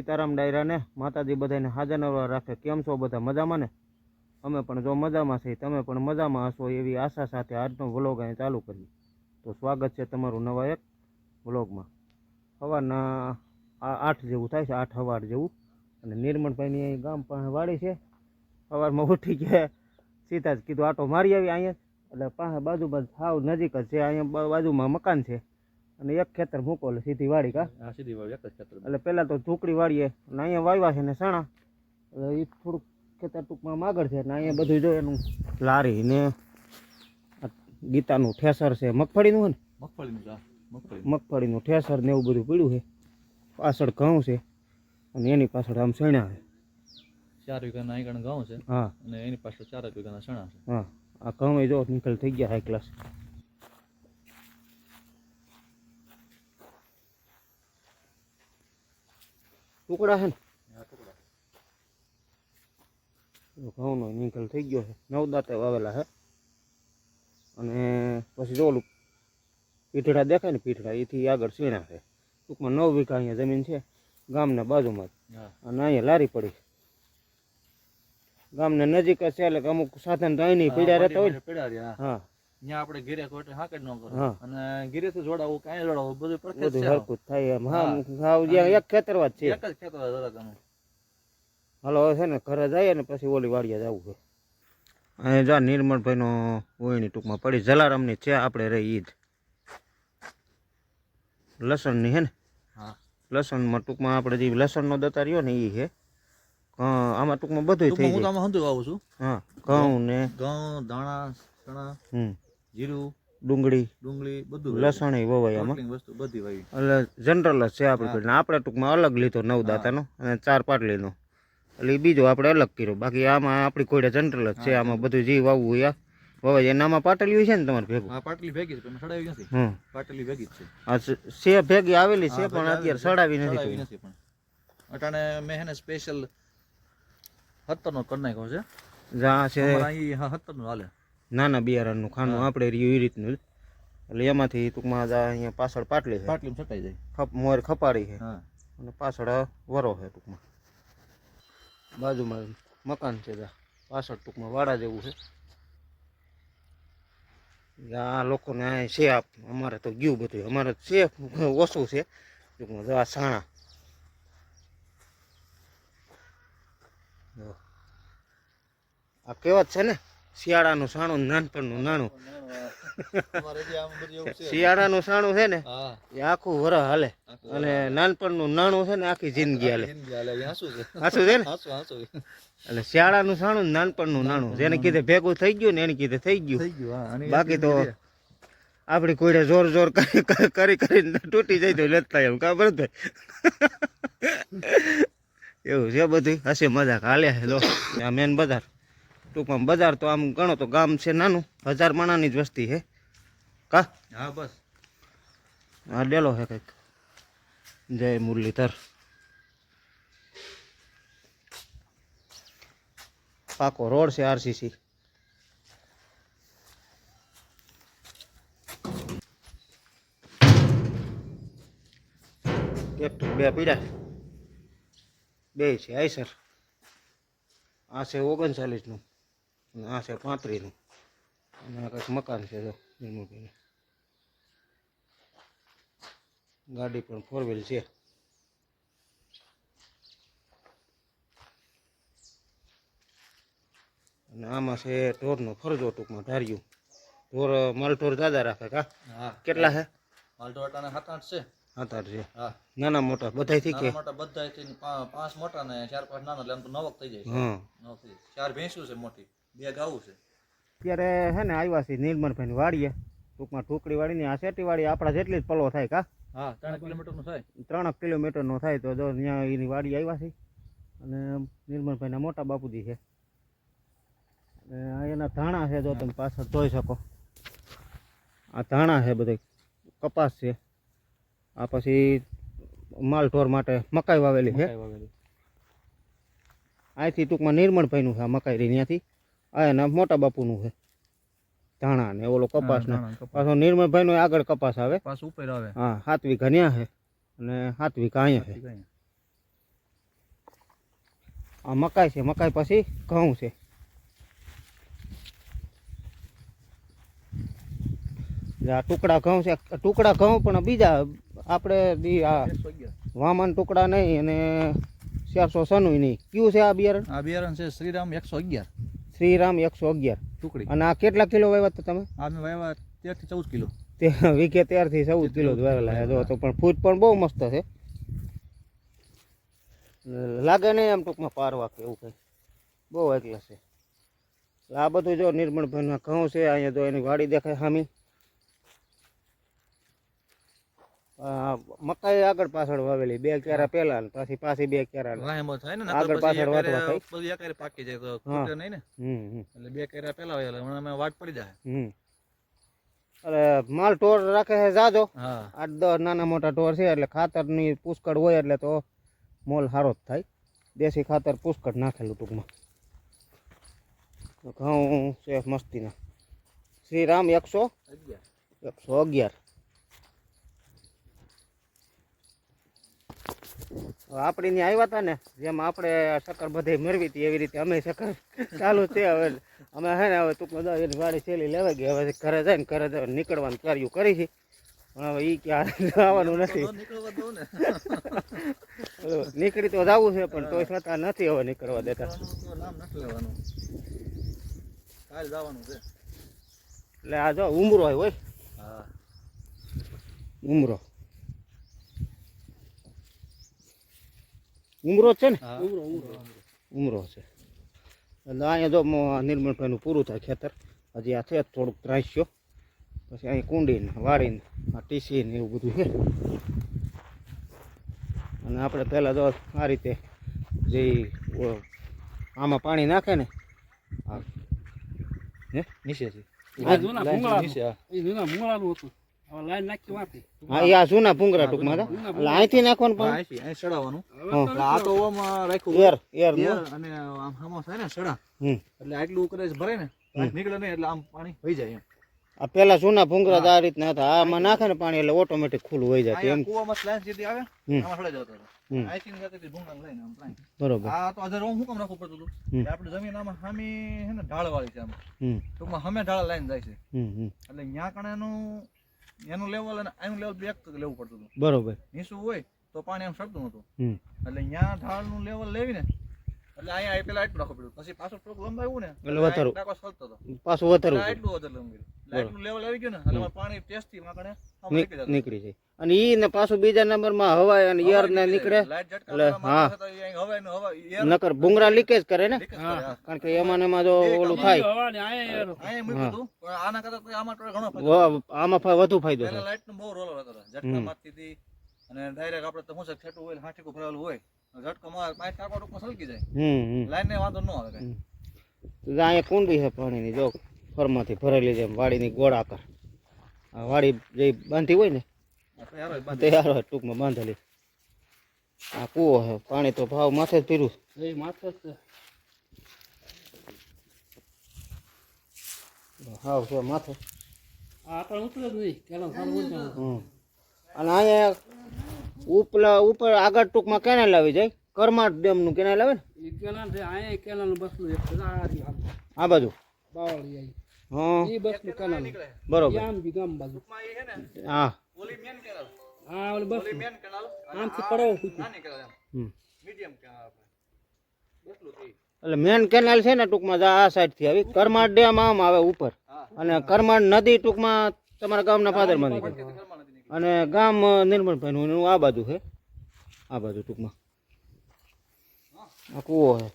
સીતારામ ડાયરાને માતાજી બધાને હાજર નવા રાખે. કેમ છો બધા મજામાં ને? અમે પણ જો મજામાં છીએ, તમે પણ મજામાં હશો એવી આશા સાથે આજનો વ્લોગ અહીં ચાલુ કરીએ. તો સ્વાગત છે તમારું નવા એક વ્લોગમાં. સવારના આઠ જેવું થાય છે, આઠ હવાર જેવું. અને નિર્મળભાઈની અહીં ગામ પાસે વાડી છે. સવારમાં ઉઠી ગયા. સીધા જ કીધું, આટો મારી આવી અહીંયા. એટલે પાસે બાજુ બાજુ સાવ નજીક જ છે, અહીંયા બાજુમાં મકાન છે. અને એક ખેતર મૂકો એટલે સીધી વાડી કા? હા સીધી વાડી એક જ ખેતર એટલે પહેલાં તો ઝૂકડી વાળીએ અને અહીંયા વાવ્યા છે ને સણા. એટલે એ થોડુંક ખેતર ટૂંકમાં આગળ છે ને અહીંયા બધું જો એનું લારી ને ગીતાનું ઠેસર છે મગફળીનું હોય ને? મગફળીનું મગફળી મગફળીનું. ઠેસર ને એવું બધું પડ્યું છે. પાછળ ઘઉં છે અને એની પાછળ આમ સણ્યા છે. ચાર વીઘાના આગળ ઘઉં છે હા. અને એની પાછળ ચાર વીઘાના સણા છે. હા આ ઘઉં જો નીકળ થઈ ગયા હાઈ ક્લાસ ટુકડા છે ને? ઘઉંનો નિકલ થઈ ગયો છે. નવ દાંતે વાવેલા છે. અને પછી જો ઓલું પીઠડા દેખાય ને પીઠડા એથી આગળ સીણા છે. ટૂંકમાં નવ વીઘા અહીંયા જમીન છે ગામના બાજુમાં જ. અને અહીંયા લારી પડી ગામને નજીક છે એટલે કે અમુક સાધન તો અહીં પીડ્યા રહેતા હોય હા. ત્યાં આપણે ઘેરે કોટે હાકડ ન કરો. અને અને ઘેરેથી જોડાવું કાંઈ જોડાવું બધું પ્રખ્યાત છે હરકું થાય એમ. હા હા. એક ખેતરવા જ છે. એક જ ખેતર જરાક આનું. હાલો છે ને ઘરે જાય ને પછી ઓલી વાડીએ જવું છે. અહીં જા નિર્મળભાઈનો ઓયની ટૂંકમાં પડી. જલારામની છે આપણે રહી ઈદ લસણની હે ને? હા. લસણમાં ટૂંકમાં આપણે જે લસણનો દતા રહ્યો ને એ છે આમાં ટૂંકમાં બધું થઈ જાય. હું તો આમાં હંધું આવું છું. હા ઘઉં ને ઘઉં ધાણા ચણા. હમ. જીરું ડુંગળી ડુંગળી બધું લસણ વવાય આમાં વસ્તુ બધી વાવી. એટલે જનરલ જ છે આપણે આપણે ટૂંકમાં અલગ લીધો નવ દાતાનો અને ચાર પાટલીનો. એટલે બીજો આપણે અલગ કર્યો. બાકી આમાં આપણી કોઈડે જનરલ જ છે. આમાં બધું જે વાવવું હોય વવાય. એનામાં પાટલી છે ને તમારે ભેગું? હા પાટલી ભેગી છે પણ સડાવી નથી. હમ. પાટલી ભેગી છે. ભેગી આવેલી છે પણ અત્યારે સડાવી નથી નથી પણ. અટાણે મેં હે સ્પેશિયલ સત્તર નો કરી નાખ્યો છે. જ્યાં છે. હા હાલે. નાના બિયારણનું ખાનું આપણે રહ્યું એ રીતનું એટલે એમાંથી ટૂંકમાં અહીંયા પાછળ પાટલી છે. પાટલી છટાઈ જાય. ખપ મોર ખપાડી છે. હા. અને પાછળ વરો છે ટૂંકમાં. બાજુમાં મકાન છે પાછળ ટૂંકમાં વાડા જેવું છે. આ લોકોને આ છે આપ અમારે તો ગયું બધું. અમારે છે ઓછું છે. ટૂંકમાં આ સાણા. આ કહેવત છે ને? શિયાળાનું સાણું ને નાનપણનું નાણું. શિયાળાનું સાણું છે ને એ આખું વરસ હાલે. અને નાનપણનું નાણું છે ને આખી જિંદગી હાલે. હાસું છે ને? એટલે શિયાળાનું સાણું નાનપણનું નાણું. જેને કીધે ભેગું થઈ ગયું ને એને કીધે થઈ ગયું. બાકી તો આપડી કોઈને જોર જોર કરી કરી- કરી કરીને તૂટી જાય તો લેતા એમ કા બરાબર એવું છે બધું હશે મજાક. હાલે છે આ મેન બજાર. ટૂંકમાં બજાર તો આમ ગણો તો ગામ છે નાનું હજાર માણાની જ વસ્તી છે. કા? હા બસ. હા ડેલો છે કંઈક. જય મુરલીધર. પાકો રોડ છે આરસીસી. ટ્રેક્ટર બે પીડા. બે છે આઈસર આ છે ઓગણચાલીસનું. અને આ છે પાંત્રીસનું અને આ કંઈક મકાન છે જો નિર્મળભાઈનું ગાડી પણ ફોર વ્હીલ છે. અને આમાં છે ઢોરનો ફરજો ટૂંકમાં ધાર્યું ઢોર માલઢોર દાદા રાખે કા? હા. કેટલા છે? માલટો અટાણે સાત આઠ છે. સાત આઠ છે. હા. નાના મોટા બધાયથી કે? મોટા બધા થી પાંચ મોટા ને ચાર પાંચ નાના એટલે આમ તો નવક થઈ જાય હા. ચાર ભેંસું છે મોટી. છે? અત્યારે હે ને આવ્યા છે નિર્મળભાઈની વાડીએ. ટૂંકમાં ઢોકળી વાડીની આ શેટી વાડી આપણા જેટલી જ પલો થાય કા? હા ત્રણ કિલોમીટરનું થાય. ત્રણેક કિલોમીટરનો થાય તો જો ત્યાં એની વાડી આવ્યા છે અને નિર્મળભાઈના મોટા બાપુજી છે. અને આ એના ધાણા છે જો તમે પાછળ જોઈ શકો. આ ધાણા છે બધે કપાસ છે. આ પછી માલ ઢોર માટે મકાઈ વાવેલી છે. અહીંથી ટૂંકમાં નિર્મળભાઈનું છે આ મકાઈ રહી ત્યાંથી. આ એના મોટા બાપુનું છે. ધાણા ને ઓલો કપાસ ને. પાછો નિર્મળભાઈ નિર્મળભાઈનો આગળ કપાસ આવે. પાછો ઉપર આવે. હા સાત વીઘા ન્યા છે અને સાત વીઘા અહીંયા છે. આ મકાઈ છે મકાઈ પછી ઘઉં છે. આ ટુકડા ઘઉં છે ટુકડા ઘઉં પણ બીજા આપણે બી આ વામન ટુકડા નહીં અને ચારસો સનું નહીં. કયું છે આ બિયારણ? આ બિયારણ છે શ્રીરામ એકસો અગિયાર. શ્રીરામ એકસો અગિયાર. ટુકડી. અને આ કેટલા કિલો વાવ્યા હતા તમે? આ મેં વાવ્યા તેરથી ચૌદ કિલો. તે વીઘે તેરથી ચૌદ કિલો જ વાવેલા છે. જો તો પણ ફૂટ પણ બહુ મસ્ત છે. લાગે નહીં એમ ટૂંકમાં પારવા કે એવું કંઈ. બહુ એકલા છે. આ બધું જો નિર્મળભાઈના ઘઉં છે અહીંયા જો એની વાડી દેખાય સામી આ મકાઈ આગળ પાછળ વાવેલી બે ક્યારા પહેલા પાછી પાછી બે ક્યારા વાહેમો થાય ને આગળ પાછળ વાટવા હારે બધી એકારે પાકી જાય તો ખૂટે નહીં ને. એટલે બે કેરા પેલા વાયેલા હમણાં અમે વાટ પડી જાય. હમ. અરે માલ ટોર રાખે છે જાજો. હા. આઠ દસ નાના મોટા ટોર છે એટલે ખાતરની પુષ્કળ હોય એટલે તો મોલ સારો જ થાય. દેશી ખાતર પુષ્કળ નાખેલું ટૂંકમાં. તો ઘઉં છે મસ્તીના. શ્રીરામ એકસો અગિયાર. એકસો અગિયાર. હવે આપણે ત્યાં આવ્યા હતા ને જેમ આપણે શક્કર બધે મેળવી હતી એવી રીતે અમે શક્કર ચાલુ છે હવે. અમે હે ને હવે ટૂંકમાં એની ગાડી છેલ્લી લેવા ગઈ હવે ઘરે જાય ને ઘરે જાય નીકળવાનું કાર્યું કરી છે. પણ હવે એ ક્યાં આવવાનું નથી. નીકળી તો જવું છે પણ તોય છતાં નથી હવે નીકળવા દેતા. નામ નથી લેવાનું. કાલ જવાનું છે. એટલે આ જો ઉમરો હોય. હા. ઉમરો. ઉમરો છે ને? ઉમરો છે. એટલે અહીંયા જો મ- નિર્મળભાઈનું પૂરું થાય ખેતર. હજી આ છે થોડુંક ત્રાસ્યો. પછી અહીં કુંડીને વાળીને આ ટીસીને એવું બધું છે. અને આપણે પહેલાં જો આ રીતે જે આમાં પાણી નાખે ને આ હે નીચે જૂના લાઈન નીચે હા. એ જૂના ભૂંગળાનું હતું. હા એ આ જૂના ભૂંગરા ટૂંકમાં હતા. એટલે અહીંથી નાખવાનું હા, અહીંથી અહીં સડાવવાનું. એટલે આ તો ઓમાં રાખ્યું એર એર એર અને આમ આમાં થાય ને સડા. એટલે આટલું કદાચ ભરે ને નીકળે નહીં એટલે આમ પાણી વહી જાય એમ. આ પેલા જૂના ભૂંગરા આ રીતના હતા. આમાં નાખે ને પાણી એટલે ઓટોમેટિક ખુલ્લું હોય જાય એમ. કૂવામાં લાઈન સીધી આવે હમ. આમાં સડાઈ જતો હમ. બરોબર. આ તો અધર હું કામ રાખવું પડતું હતું? આપણે જમીન આમાં સામી હે ને ઢાળ વાળી છે આમ. ટૂંકમાં સામે ઢાળ લાઈન જાય છે. હમ હમ. એટલે ત્યાં કણે એનું એનું લેવલ અને આનું લેવલ બે એક લેવું પડતું હતું. બરોબર. નીચું હોય તો પાણી આમ સડતું નહોતું. હમ. એટલે ત્યાં ઢાળનું લેવલ લેવીને એટલે અહીંયા આઈ પેલા આટલું રાખવું પડ્યું. પછી પાછું થોડુંક લંબાવ્યું ને એટલે વધારું. ટાકો સળતો હતો. પાછું એટલે વધારવું એટલું વધારે એટલે આટલું લેવલ આવી ગયું ને એટલે પાણી ટેસ્ટથી માં કણે. નીકળી જાય. અને ઈ ને પાછું બીજા નંબરમાં હવાય અને યર ને નીકળે. એટલે હા. નકર ભૂંગરા લીકેજ કરે ને. કારણ કે એમાં એમાં જો ઓલું થાય. આમાં વધુ ફાયદો પહેલા લાઈટ નો બહુ રોલ હતો ઝટકા મારતી હતી. અને ડાયરેક્ટ આપણે તો શું છે છેટું હોય હાઠીકું ભરેલું હોય. ઝટકો માર પાંચ જાય. લાઈન ને વાંધો ન આવે કઈ. અહીંયા કુંડી છે પાણીની જો ફરમાંથી ભરેલી છે વાડીની ગોળાકાર. આ વાડી જે બાંધી હોય ને તૈયાર હોય ટૂંકમાં બાંધેલી આ કૂવો છે પાણી તો ભાવ માથે જ પીરું એ માથે જ છે. હાવ છે માથે. આ આપણે ઉતરે જ નહીં કેલા સારું અને અહીંયા ઉપલા ઉપર આગળ ટૂંકમાં કેનાલ આવી જાય. કરમાટ ડેમનું કેનાલ આવે ને? કેલા છે અહીંયા કેનાલનું બસલું એક આ બાજુ? બાવળી હા. એ બસલું કેલા બરોબર. ગામ બાજુ. હા. ઓલી મેન કેનાલ આ ઓલી બસ. મેન કેનાલ અને આમથી પડો નાની કેનાલ એમ. મીડિયમ કેનાલ આપણે. એટલું થઈ. એટલે મેન કેનાલ છે ને ટૂંકમાં આ સાઈડથી આવી. કરમાડ ડેમ આમ આવે ઉપર. અને કરમાડ નદી ટૂંકમાં તમારા ગામના નીકળે. નથી અને ગામ નિર્મળભાઈનું નું આ બાજુ છે. આ બાજુ ટૂંકમાં. આ કૂવો છે.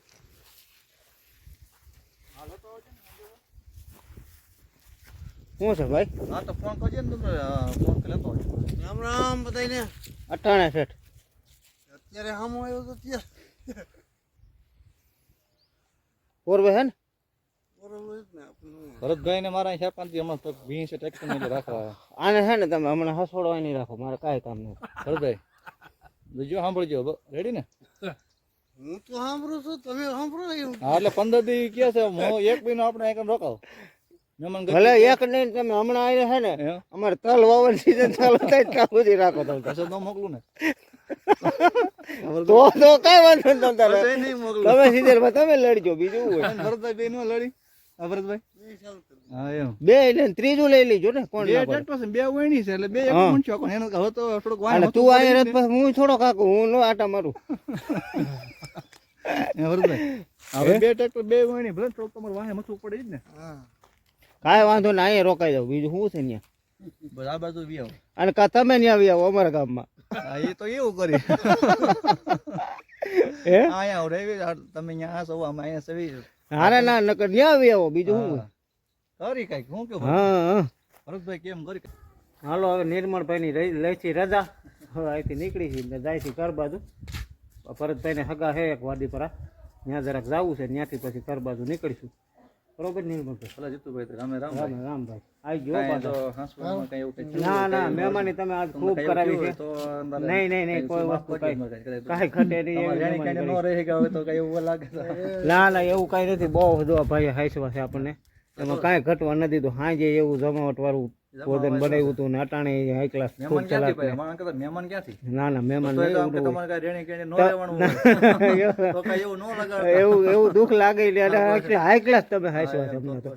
શું છે ભાઈ? હા તો ફોન કરજે ને તમે ફોન કરી લેતો. રામ રામ બધાને અઠાણે શેઠ. અત્યારે હામો આવ્યો તો ત્યાં પૂર્વે હે ને? ભરતભાઈ મારા પાંચ હમણાં તો ભીંસ છે રાખવા આને હે ને તમે હમણાં હસોડવા નહીં રાખો મારે કાંઈ કામ નહીં ભરતભાઈ બીજું સાંભળજો રેડી ને? હું તો સાંભળું છું તમે સાંભળો હા એટલે પંદર દી કે છે? હું એક મહિનો આપણે રોકાવ? ભલે એક નહીં તમે હમણાં આવ્યા છે ને અમારે તલ વાવન સીઝન ચાલુ થાય ત્યાં સુધી રાખો તમે. કશો ન મોકલું ને. તો તો કઈ વાંધો નહીં તમે તમે સિઝનમાં તમે લડજો બીજું હોય? ભરતભાઈ બેન લડી. આ ભરતભાઈ? બે ત્રીજું લઈ લેજો ને કોણ બે ના પાડે? ટ્રેક્ટર બે વણી છે એટલે બે કોણ એનો હવે તો થોડુંક વાય તું આય રથ પછી હું થોડો કાકુ હું નો આટા મારું. ને. ભરતભાઈ? હવે બે ટ્રેક્ટર બે વણી ભલે થોડુંક તમારે વાહે મથવું પડે જ ને. હા. કાંઈ વાંધો નહીં અહીંયા રોકાઈ જાવ બીજું શું છે ત્યાં? બરાબર તો બાજુ બી આવો. અને કા તમે ત્યાં આવી આવો અમારા ગામમાં? એ તો એવું કરી. હે? અહીંયા આવો રેવી તમે અહીંયા આ અમે અહીંયા સવી હારે ના નકર ત્યાં આવી આવો. બીજું શું. કરી કંઈક. શું કે હા ભરતભાઈ કેમ કરી હાલો હવે નિર્મળભાઈની રહી લે છે રજા. હવે અહીંથી નીકળી છે ને જાય છે ઘર બાજુ. ભરતભાઈને હગા હે એક વાદીપરા ત્યાં જરાક જવું છે ત્યાંથી પછી ઘર બાજુ નીકળીશું. બરોબર નીલકંઠ ભલા જીતુભાઈ રામે રામ રામ રામભાઈ આવી ગયો પાછો. જો હાંસવામાં એવું કઈ ના ના મહેમાની તમે આજ ખૂબ કરાવી છે. તો નહીં નહીં નહીં કોઈ વસ્તુ કાંઈ ઘટે નહીં ન રહે હોય તો કઈ એવું લાગે ના ના એવું કાંઈ નથી. બહુ બધું ભાઈ હાઈસવા છે આપણને. એમાં કાંઈ ઘટવા નથી દીધું. હાજે એવું જમાવટ વાળું ભોજન બનાવ્યું હતું ને હાઈ ક્લાસ ખૂબ મહેમાન ક્યાંથી ચલાક ભાઈ? અમારા કરતા મહેમાન ક્યાંથી? ના ના મહેમાન તો એ તો નહીં આમ કે એવું તમારે કાંઈ રેણી કેણી ન લેવાનું હોય. તો કાંઈ એવું ન લગાડતા. એવું એવું દુઃખ લાગે એટલે હાઈ ક્લાસ તમે હાઈસવા છે તો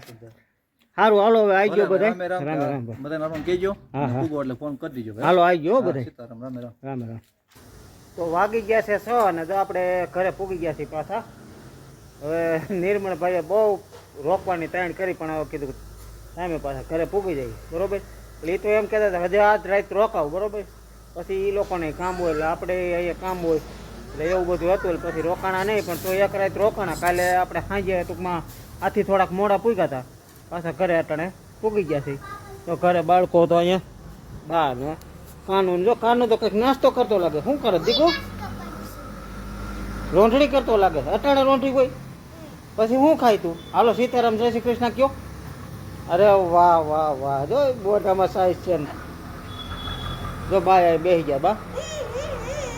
સારું હાલો હવે આવી ગયો બધા રામ રામ રામ રામ કહેજો. હા, હા. એટલે ફોન કરી દીજો હાલો આવી ગયો બધા સીતારામ રામ રામ. રામ તો વાગી ગયા છે છ અને જો આપણે ઘરે પૂગી ગયા છીએ પાછા. હવે નિર્મળભાઈએ બહુ રોકવાની તાણ કરી પણ હવે કીધું કે સામે પાછા ઘરે પૂગી જાય. બરોબર? એટલે એ તો એમ કહેતા હતા, હજી આજ રાત રોકાવ. બરોબર? પછી એ લોકોને કામ હોય, એટલે આપણે અહીંયા કામ હોય. એટલે એવું બધું હતું, એટલે પછી રોકાણા નહીં, પણ તો એક રાત રોકાણા. કાલે આપણે સાંજે ટૂંકમાં આથી થોડાક મોડા પૂગ્યા હતા. પાછા ઘરે અટાણે પૂગી ગયા છે. તો ઘરે બાળકો તો અહીંયા. બહાર ને કાનૂન જો કાનૂન તો કંઈક નાસ્તો કરતો લાગે. શું કરે દીકરો? રોંઢણી કરતો લાગે. અટાણે રોંઢી કોઈ પછી શું ખાય તું? હાલો સીતારામ, જય શ્રી કૃષ્ણ, કયો? અરે વાહ વાહ વાહ. જો બોટામાં સાઈઝ છે ને. જો બાય અહીં બેસી ગયા બા.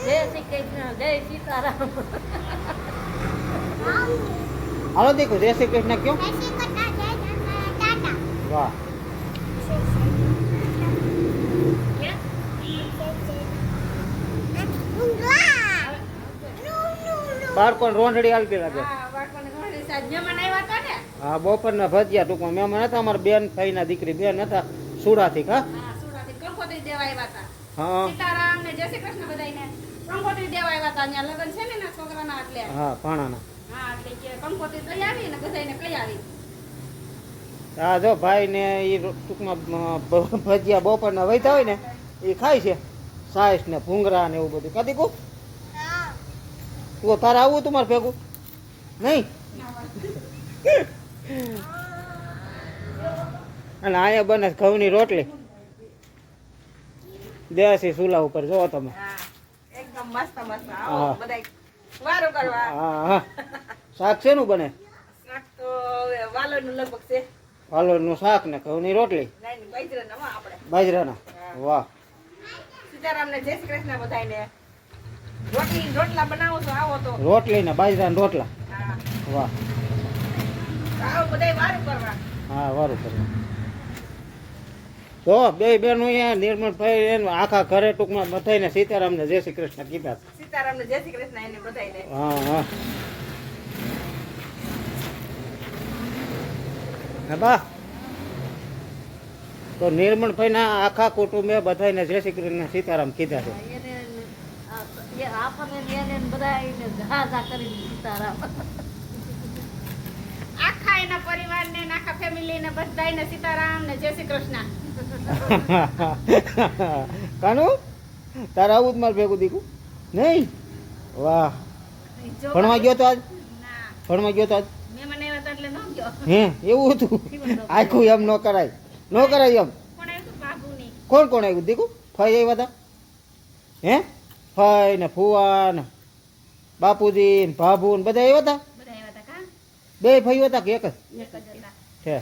જય શ્રી કૃષ્ણ જય સીતારામ. હાલો દેખો જય શ્રી કૃષ્ણ કયો? વાહ. બાળકોને રોંધડી હાલતી લાગે. હા બપોરના ભજીયા ટૂંકમાં. મહેમાન હતા અમારા બેન ભાઈના દીકરી બેન હતા સુરાથી કા? હા સુરતથી કંકોત્રી દેવા આવ્યા હતા. હા. સીતારામ ને જય શ્રી કૃષ્ણ બધાયને. કંકોત્રી દેવા આવ્યા હતા. અહીંયા લગ્ન છે ને છોકરાના એટલે. હા ભાણાના હા એટલે કે કંકોત્રી લઈ આવી ને બધાયને કઈ આવી. હા જો ભાઈ ને એ ટૂંકમાં ભજીયા બપોરના વહીતા હોય ને એ ખાય છે. સાઈસ ને ભૂંગરા ને એવું બધું. કદી કહું તું તારે આવું તમારે ભેગું? નહીં? અને અહીંયા બને ઘઉંની રોટલી. દેસી ચૂલા ઉપર જો તમે. એકદમ મસ્ત મસ્ત. આવો, આવો કરવા. હા હા. શાક શેનું બને? શાક તો વાલોનું લગભગ છે. વાલોરનું શાક ને ઘઉંની રોટલી? નહીં બાજરા નવા આપણે. બાજરાના? વાહ. સીતારામ ને જય શ્રી કૃષ્ણ બધાયને. રોટલી રોટલા બનાવો છો આવો તો. રોટલી ને બાજરાના રોટલા? વાહ આવો બધાય વારું કરવા હા વારું કરવા. તો બે બેનો અહીંયા નિર્મળભાઈ એને આખા ઘરે ટૂંકમાં બધાને સીતારામને જય શ્રી કૃષ્ણ કીધા. સીતારામને જય શ્રી કૃષ્ણ એને બધાયને. હા હા. હા બા. તો નિર્મળભાઈના આખા કુટુંબે બધાને જય શ્રી કૃષ્ણ સીતારામ કીધા છે. એને આ- એ આપણને બધા ઘા કરી સીતારામ. એના પરિવારને ને ફેમિલીને સીતારામ ને જય શ્રી કૃષ્ણ. કાનુ તારા આવું જ મારે ભેગું દીકું? નહીં? વાહ. ભણવા ગયો તો આજ? ભણવા ગયો તો આજ? હે એવું હતું? આખું એમ ન કરાય. ન કરાય એમ. કોણ કોણ આવ્યું? દીકુ? ફઈ આવ્યા હતા હે? ફઈ ને ફુવા ને બાપુજી ને ભાભુ ને બધા આવ્યા હતા બે ભાઈઓ હતા કે એક જ? છે.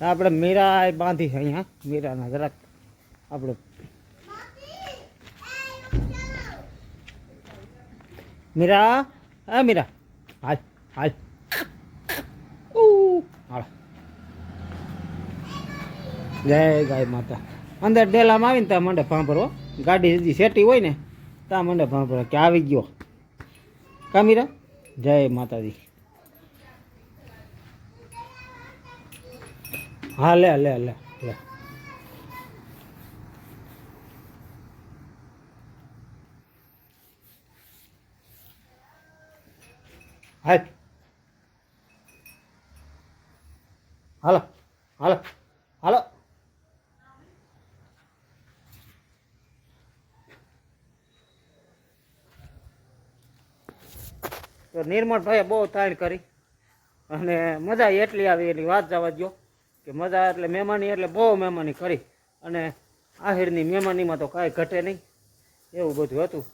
આપણે મીરા બાંધી છે અહીંયા. મીરાના જરાક આપણે મીરા હા મીરા હાલ હાલ. હાલ. જય ગાય માતા. અંદર ડેલામાં આવીને ત્યાં મંડે ભાંભરો ગાડી હજી સેટી હોય ને ત્યાં મને ભાંભરો કે આવી ગયો. કામીરા જય માતાજી. હા, લે લે લે લે. હાલ હાલો હાલો હાલો. તો નિર્મળભાઈએ બહુ તાણ કરી. અને મજા એટલી આવી એની વાત જવા દો કે મજા એટલે મહેમાની એટલે બહુ મહેમાની કરી. અને આહિરની મહેમાનીમાં તો કાંઈ ઘટે નહીં. એવું બધું હતું.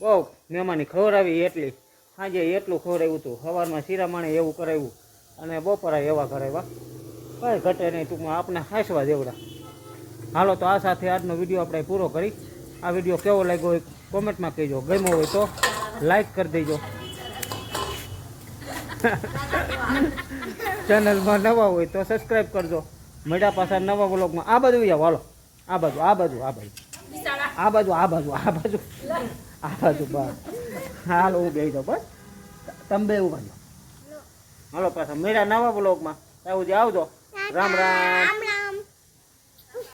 બહુ મહેમાની ખવડાવી એટલી. સાંજે એટલું ખવડાવ્યું હતું સવારમાં શિરામણે એવું કરાવ્યું. અને બપોરા એવા કરાવ્યા. કાંઈ ઘટે નહીં. ટૂંકમાં આપણે હાંસવા દેવડા. હાલો તો આ સાથે આજનો વીડિયો આપણે પૂરો કરી. આ વીડિયો કેવો લાગ્યો હોય કોમેન્ટમાં કહેજો. ગમ્યો હોય તો લાઈક કરી દેજો. ચેનલમાં નવા હોય તો સબસ્ક્રાઈબ કરજો. મેડા પાછા નવા બ્લોગમાં આ બાજુ જાઓ હાલો. આ બાજુ આ બાજુ આ બાજુ. આ બાજુ આ બાજુ આ બાજુ. આ બાજુ, બસ. હાલો, હું ગઈ દો બસ. તમે એવું કરજો હાલો, પાછા મેળા નવા બ્લોગમાં આવું આવજો. રામ રામ.